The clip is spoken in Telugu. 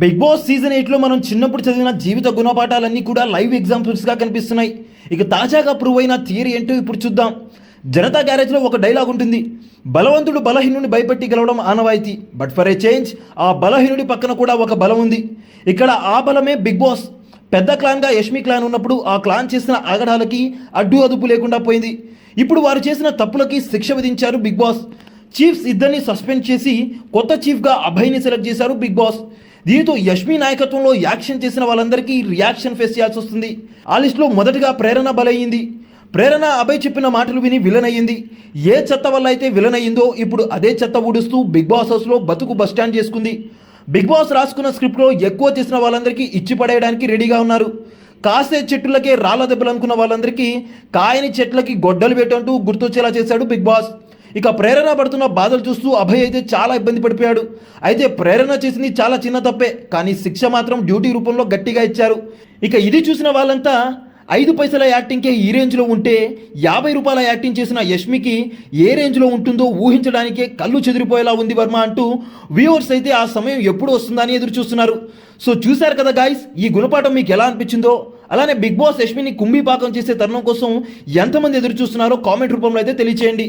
బిగ్ బాస్ సీజన్ ఎయిట్లో మనం చిన్నప్పుడు చదివిన జీవిత గుణపాఠాలన్నీ కూడా లైవ్ ఎగ్జాంపుల్స్గా కనిపిస్తున్నాయి. ఇక తాజాగా ప్రూవ్ అయిన థియరీ ఏంటో ఇప్పుడు చూద్దాం. జనతా గ్యారేజ్లో ఒక డైలాగ్ ఉంటుంది. బలవంతుడు బలహీనుని భయపెట్టి గెలవడం ఆనవాయితీ. బట్ ఫర్ ఏ చేంజ్ ఆ బలహీనుడి పక్కన కూడా ఒక బలం ఉంది. ఇక్కడ ఆ బలమే బిగ్ బాస్. పెద్ద క్లాన్గా యష్మి క్లాన్ ఉన్నప్పుడు ఆ క్లాన్ చేసిన ఆగడాలకి అడ్డు అదుపు లేకుండా పోయింది. ఇప్పుడు వారు చేసిన తప్పులకి శిక్ష విధించారు బిగ్ బాస్. చీఫ్స్ ఇద్దరిని సస్పెండ్ చేసి కొత్త చీఫ్గా అభయ్ని సెలెక్ట్ చేశారు బిగ్ బాస్. దీంతో యష్మి నాయకత్వంలో యాక్షన్ చేసిన వాళ్ళందరికీ రియాక్షన్ ఫేస్ చేయాల్సి వస్తుంది. ఆ లిస్టులో మొదటగా ప్రేరణ బలయ్యింది. ప్రేరణ అభయ్ చెప్పిన మాటలు విని విలన్ అయ్యింది ఏ చెత్త వల్ల అయితే విలన్ అయ్యిందో ఇప్పుడు అదే చెత్త ఊడుస్తూ బిగ్ బాస్ హౌస్లో బతుకు బస్టాండ్ చేసుకుంది. బిగ్ బాస్ రాసుకున్న స్క్రిప్ట్లో ఎక్కువ చేసిన వాళ్ళందరికీ ఇచ్చి పడేయడానికి రెడీగా ఉన్నారు. కాసే చెట్టులకే రాళ్ళ దెబ్బలు అనుకున్న వాళ్ళందరికీ కాయని చెట్లకి గొడ్డలు పెట్టంటూ గుర్తొచ్చేలా చేశాడు బిగ్ బాస్. ఇక ప్రేరణ పడుతున్న బాధలు చూస్తూ అభయ్ అయితే చాలా ఇబ్బంది పడిపోయాడు. అయితే ప్రేరణ చేసింది చాలా చిన్న తప్పే కానీ శిక్ష మాత్రం డ్యూటీ రూపంలో గట్టిగా ఇచ్చారు. ఇక ఇది చూసిన వాళ్ళంతా ఐదు పైసల యాక్టింగ్కే ఈ రేంజ్లో ఉంటే యాభై రూపాయల యాక్టింగ్ చేసిన యష్మికి ఏ రేంజ్లో ఉంటుందో ఊహించడానికే కళ్ళు చెదిరిపోయేలా ఉంది వర్మ అంటూ వ్యూవర్స్ అయితే ఆ సమయం ఎప్పుడు వస్తుందని ఎదురు చూస్తున్నారు. సో చూశారు కదా గాయస్ ఈ గుణపాఠం మీకు ఎలా అనిపించిందో? అలానే బిగ్ బాస్ యష్మిని కుంభీపాకం చేసే తరుణం కోసం ఎంతమంది ఎదురు చూస్తున్నారో కామెంట్ రూపంలో అయితే తెలియచేయండి.